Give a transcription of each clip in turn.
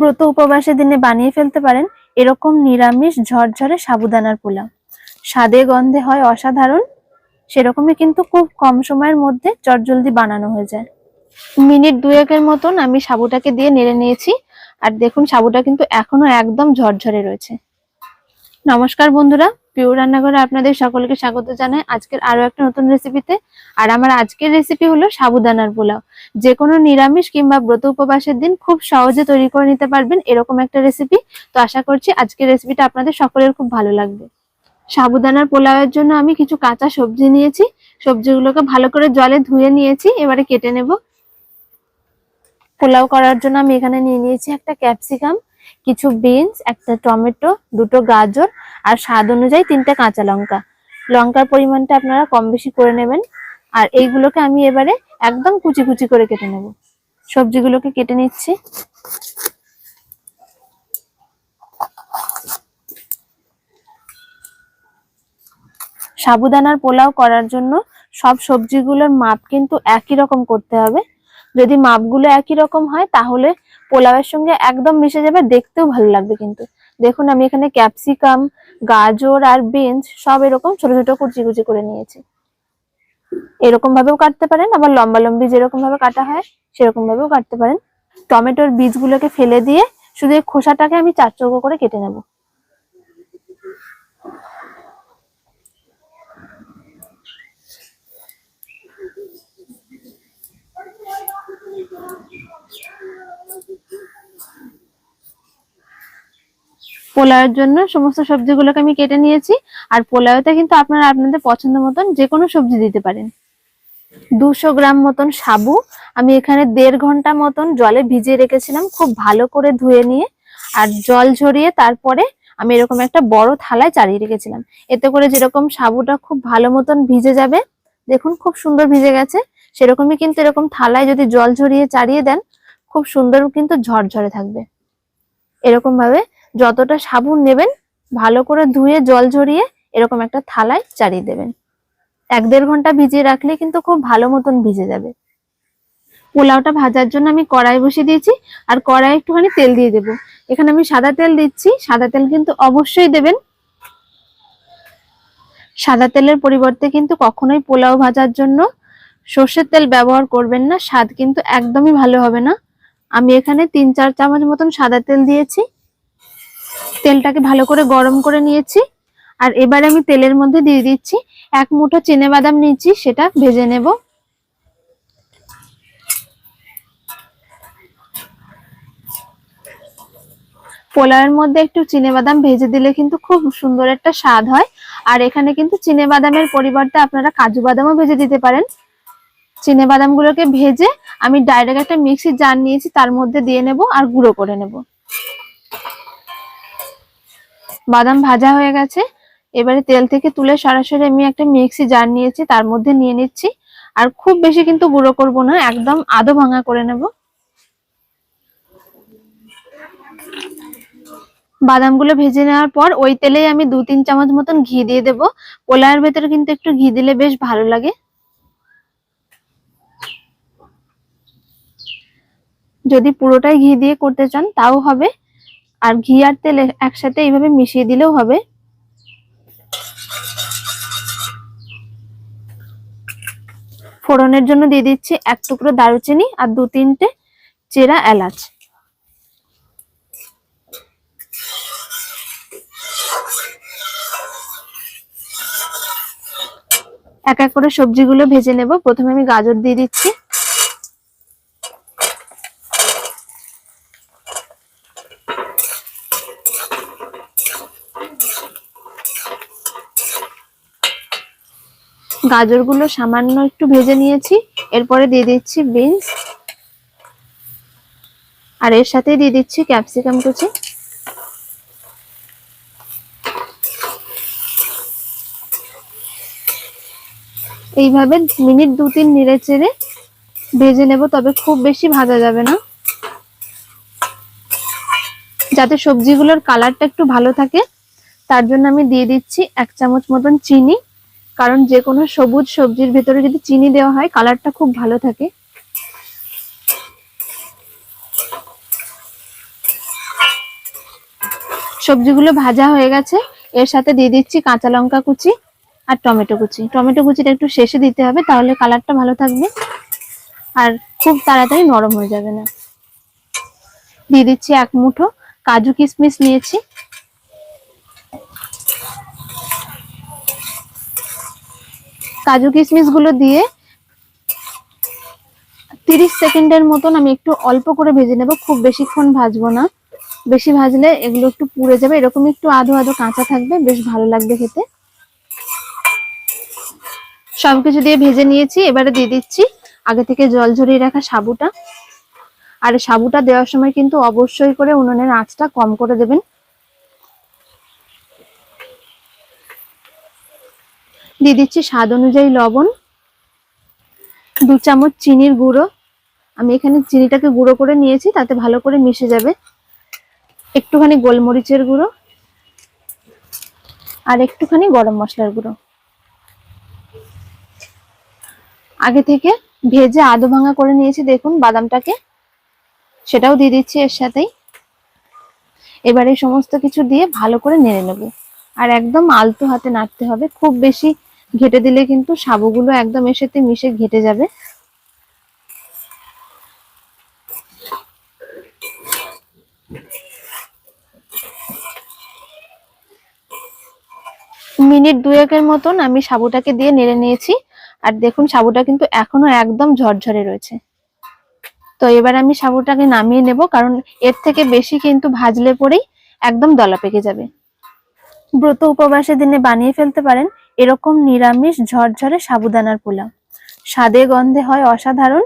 ব্রত উপবাসের দিনে বানিয়ে ফেলতে পারেন এরকম নিরামিষ ঝরঝরে সাবুদানার পোলাও। স্বাদে গন্ধে হয় অসাধারণ, সেরকমই কিন্তু খুব কম সময়ের মধ্যে চটজলদি বানানো হয়ে যায়। মিনিট দুয়েকের মতন আমি সাবুটাকে দিয়ে নেড়ে নিয়েছি, আর দেখুন সাবুটা কিন্তু এখনও একদম ঝরঝরে রয়েছে। নমস্কার বন্ধুরা পিওর রান্নাঘরে আপনাদের সকলকে স্বাগত জানাই আজকের আরও একটা নতুন রেসিপিতে আর আমার আজকের রেসিপি হলো সাবুদানার পোলাও। যে কোনো নিরামিষ কিংবা ব্রত উপবাসের দিন খুব সহজে তৈরি করে নিতে পারবেন এরকম একটা রেসিপি তো আশা করছি আজকের রেসিপিটা আপনাদের সকলের খুব ভালো লাগবে। সাবুদানার পোলাওয়ের জন্য আমি কিছু কাঁচা সবজি নিয়েছি। সবজিগুলোকে ভালো করে জলে ধুয়ে নিয়েছি, এবারে কেটে নেব। পোলাও করার জন্য আমি এখানে নিয়ে নিয়েছি একটা ক্যাপসিকাম। কিছু বিনস একটা টমেটো দুটো গাজর, আর স্বাদ অনুযায়ী তিনটে কাঁচা লঙ্কা। লঙ্কার পরিমাণটা আপনারা কম বেশি করে নেবেন। আর এইগুলোকে আমি এবারে একদম কুচি কুচি করে কেটে নেব। সবজিগুলোকে কেটে নিচ্ছি। সাবুদানার পোলাও করার জন্য সব সবজিগুলোর মাপ কিন্তু একই রকম করতে হবে। যদি মাপগুলো একই রকম হয়, তাহলে পোলাওয়ের সঙ্গে একদম মিশে যাবে, দেখতেও ভালো লাগবে কিন্তু। দেখুন, আমি এখানে ক্যাপসিকাম গাজর আর বিনস সব এরকম ছোট ছোট কুচি কুচি করে নিয়েছি। এরকম ভাবেও কাটতে পারেন, আবার লম্বা লম্বি যেরকম ভাবে কাটা হয় সেরকম ভাবেও কাটতে পারেন। টমেটোর বীজগুলোকে ফেলে দিয়ে শুধু এই খোসাটাকে আমি চার চৌকো করে কেটে নেব। পোলাওয়ের জন্য সমস্ত সবজিগুলোকে আমি কেটে নিয়েছি। আর পোলাওতে কিন্তু আপনারা আপনাদের পছন্দ মতন যে কোনো সবজি দিতে পারেন। দুশো গ্রাম মতন সাবু। আমি এখানে দেড় ঘণ্টা মতন জলে ভিজিয়ে রেখেছিলাম, খুব ভালো করে ধুয়ে নিয়ে। আর জল ঝরিয়ে তারপরে আমি এরকম একটা বড় থালায় চালিয়ে রেখেছিলাম। এতে করে যেরকম সাবুটা খুব ভালো মতন ভিজে যাবে, দেখুন খুব সুন্দর ভিজে গেছে। সেরকমই কিন্তু এরকম থালায় যদি জল ঝরিয়ে চাড়িয়ে দেন, খুব সুন্দর কিন্তু ঝরঝরে থাকবে। এরকম ভাবে যতটা সাবুন নেবেন, ভালো করে ধুয়ে জল ঝরিয়ে এরকম একটা থালায় চাড়িয়ে দেবেন। এক দেড় ঘণ্টা ভিজিয়ে রাখলে কিন্তু খুব ভালো মতন ভিজে যাবে। পোলাওটা ভাজার জন্য আমি কড়াই বসিয়ে দিয়েছি, আর কড়াই একটুখানি তেল দিয়ে দেবো। এখানে আমি সাদা তেল দিচ্ছি, সাদা তেল কিন্তু অবশ্যই দেবেন। সাদা তেলের পরিবর্তে কিন্তু কখনোই পোলাও ভাজার জন্য সর্ষের তেল ব্যবহার করবেন না, স্বাদ কিন্তু একদমই ভালো হবে না। আমি এখানে তিন চার চামচ মতন সাদা তেল দিয়েছি। তেলটাকে ভালো করে গরম করে নিয়েছি। আর এবারে আমি তেলের মধ্যে দিয়ে দিচ্ছি এক মুঠো চেনে বাদাম নিচ্ছি সেটা ভেজে নেব। পোলাওয়ের মধ্যে একটু চিনে বাদাম ভেজে দিলে কিন্তু খুব সুন্দর একটা স্বাদ হয়। আর এখানে কিন্তু চিনে বাদামের পরিবর্তে আপনারা কাজু বাদামও ভেজে দিতে পারেন। চিনে বাদামগুলোকে ভেজে আমি ডাইরেক্ট একটা মিক্সির জার নিয়েছি, তার মধ্যে দিয়ে নেব আর গুঁড়ো করে নেব। বাদাম ভাজা হয়ে গেছে। এবারে তেল থেকে তুলে সরাসরি আমি একটা মিক্সি জার নিয়েছি, তার মধ্যে নিয়ে নিচ্ছি। আর খুব বেশি কিন্তু গুঁড়ো করব না, একদম আধো ভাঙা করে নেব। বাদামগুলো ভেজে নেওয়ার পর ওই তেলেই আমি দু তিন চামচ মতন ঘি দিয়ে দেবো। পোলাওয়ের ভেতরে কিন্তু একটু ঘি দিলে বেশ ভালো লাগে। যদি পুরোটাই ঘি দিয়ে করতে চান, তাও হবে। আর ঘি আর তেল একসাথে এইভাবে মিশিয়ে দিলেও হবে। ফোড়নের জন্য দিয়ে দিচ্ছি এক টুকরো দারুচিনি আর দু তিনটে চেরা এলাচ। এক এক করে সবজিগুলো ভেজে নেব। প্রথমে আমি গাজর দিয়ে দিচ্ছি। গাজরগুলো সামান্য একটু ভেজে নিয়েছি। এরপরে দিয়ে দিচ্ছি বিনস। আর এর সাথে দিয়ে দিচ্ছি ক্যাপসিকাম কুচি। এইভাবে মিনিট দু তিন নেড়ে চেড়ে ভেজে নেব, তবে খুব বেশি ভাজা যাবে না। যাতে সবজিগুলোর কালারটা একটু ভালো থাকে, তার জন্য আমি দিয়ে দিচ্ছি এক চামচ মতন চিনি। কারণ যে কোনো সবুজ সবজির ভেতরে যদি চিনি দেওয়া হয় কালারটা খুব ভালো থাকে। সবজিগুলো ভাজা হয়ে গেছে। এর সাথে দিয়ে দিচ্ছি কাঁচা লঙ্কা কুচি আর টমেটো কুচি। টমেটো কুচিটা একটু শেষে দিতে হবে, তাহলে কালারটা ভালো থাকবে আর খুব তাড়াতাড়ি নরম হয়ে যাবে না। দিয়ে দিচ্ছি এক মুঠো। কাজু কিশমিশ নিয়েছি। কাজু কিশমিশগুলো দিয়ে তিরিশ সেকেন্ডের মতন আমি একটু অল্প করে ভেজে নেব, খুব বেশিক্ষণ ভাজবো না। বেশি ভাজলে এগুলো একটু পুড়ে যাবে, এরকম একটু আধো আধো কাঁচা থাকবে, বেশ ভালো লাগবে খেতে। সবকিছু দিয়ে ভেজে নিয়েছি, এবারে দিয়ে দিচ্ছি আগে থেকে জল ঝরিয়ে রাখা সাবুটা। আর সাবুটা দেওয়ার সময় কিন্তু অবশ্যই করে উনুনের আঁচটা কম করে দেবেন। দিয়ে দিচ্ছি স্বাদ অনুযায়ী লবণ, দু চামচ চিনির গুঁড়ো। আমি এখানে চিনিটাকে গুঁড়ো করে নিয়েছি, তাতে ভালো করে মিশে যাবে। একটুখানি গোলমরিচের গুঁড়ো আর একটুখানি গরম মশলার গুঁড়ো। আগে থেকে ভেজে আদো ভাঙা করে নিয়েছি, দেখুন বাদামটাকে। সেটাও দিয়ে দিচ্ছি এর সাথেই। এবার এই সমস্ত কিছু দিয়ে ভালো করে নেড়ে নেব। আর একদম আলতো হাতে নাড়তে হবে, খুব বেশি ঘেটে দিলে কিন্তু সাবুগুলো একদম এর সাথে মিশে ঘেটে যাবে। মিনিট দুয়েকের মতন আমি সাবুটাকে দিয়ে নেড়ে নিয়েছি। আর দেখুন সাবুটা কিন্তু এখনও একদম ঝরঝরে রয়েছে। তো এবার আমি সাবুটাকে নামিয়ে নেব, কারণ এর থেকে বেশি কিন্তু ভাজলে পরেই একদম দলা পেকে যাবে। ব্রত উপবাসের দিনে বানিয়ে ফেলতে পারেন এরকম নিরামিষ ঝরঝরে সাবুদানার পোলাও। স্বাদে গন্ধে হয় অসাধারণ,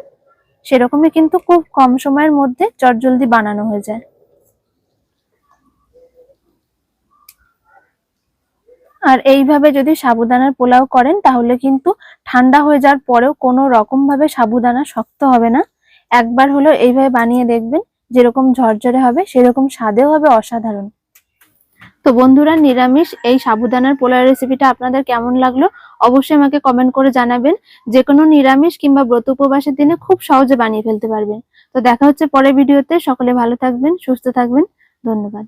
সেরকমই কিন্তু খুব কম সময়ের মধ্যে চটজলদি বানানো হয়ে যায়। আর এইভাবে যদি সাবুদানার পোলাও করেন, তাহলে কিন্তু ঠান্ডা হয়ে যাওয়ার পরেও কোনো রকম ভাবে সাবুদানা শক্ত হবে না। একবার হলো এইভাবে বানিয়ে দেখবেন, যেরকম ঝরঝরে হবে, সেরকম স্বাদেও হবে অসাধারণ। তো বন্ধুরা, নিরামিষ এই সাবুদানার পোলার রেসিপিটা আপনাদের কেমন লাগল অবশ্যই আমাকে কমেন্ট করে জানাবেন। যে কোনো নিরামিষ কিংবা ব্রত উপবাসের দিনে খুব সহজে বানিয়ে ফেলতে পারবেন। তো দেখা হচ্ছে পরের ভিডিওতে। সকলে ভালো থাকবেন, সুস্থ থাকবেন। ধন্যবাদ।